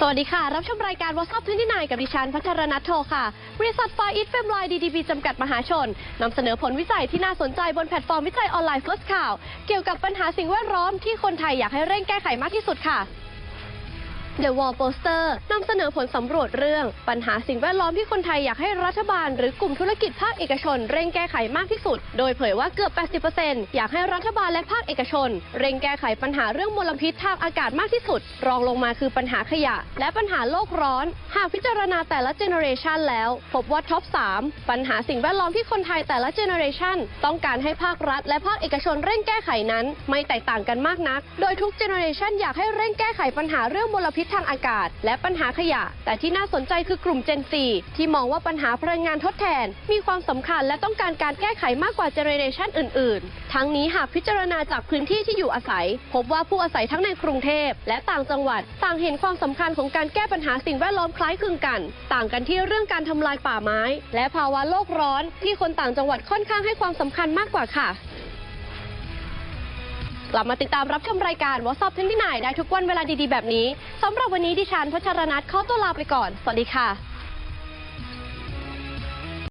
สวัสดีค่ะ รับชมรายการวอทซับทนี่นายกับดิฉันพัชรนัทโทค่ะ บริษัทไฟอิทเฟมไลน์ดีดีบีจำกัดมหาชนนำเสนอผลวิจัยที่น่าสนใจบนแพลตฟอร์มวิจัยออนไลน์ First ข่าว เกี่ยวกับปัญหาสิ่งแวดล้อมที่คนไทยอยากให้เร่งแก้ไขมากที่สุดค่ะ The Wall Poster นำเสนอผลสำรวจเรื่อง ปัญหาสิ่งแวดล้อมที่คนไทยอยากให้รัฐบาล หรือกลุ่มธุรกิจภาคเอกชน เร่งแก้ไขมากที่สุด โดยเผยว่าเกือบ 80%อยากให้รัฐบาลและภาคเอกชน เร่งแก้ไขปัญหาเรื่องมลพิษทางอากาศมากที่สุด รองลงมาคือปัญหาขยะ และปัญหาโลกร้อน หากพิจารณาแต่ละเจเนอเรชันแล้ว พบว่าท็อป 3 ปัญหาสิ่งแวดล้อมที่คนไทยแต่ละเจเนอเรชันต้องการให้ภาครัฐ และภาคเอกชนเร่งแก้ไขนั้น ไม่แตกต่างกันมากนัก โดยทุกเจเนอเรชันอยากให้เร่งแก้ไขปัญหาเรื่องมลพิษทางอากาศ และปัญหาขยะ แต่ที่น่าสนใจคือกลุ่ม Gen Z ที่มองว่าปัญหาพลังงานทดแทน มีความสำคัญและต้องการการแก้ไขมากกว่าเจเนเรชันอื่น ๆ ทั้งนี้หากพิจารณาจากพื้นที่ที่อยู่อาศัย พบว่าผู้อาศัยทั้งในกรุงเทพและต่างจังหวัด ต่างเห็นความสำคัญของการแก้ปัญหาสิ่งแวดล้อมคล้ายคลึงกัน ต่างกันที่เรื่องการทำลายป่าไม้ และภาวะโลกร้อน ที่คนต่างจังหวัดค่อนข้างให้ความสำคัญมากกว่าค่ะ ลับมาติดตามรับชมรายการ What's Up ที่ไหนได้ทุกวันเวลาดีๆ แบบนี้สำหรับวันนี้ดิฉันพัชรนัทขอตัวลาไปก่อน สวัสดีค่ะ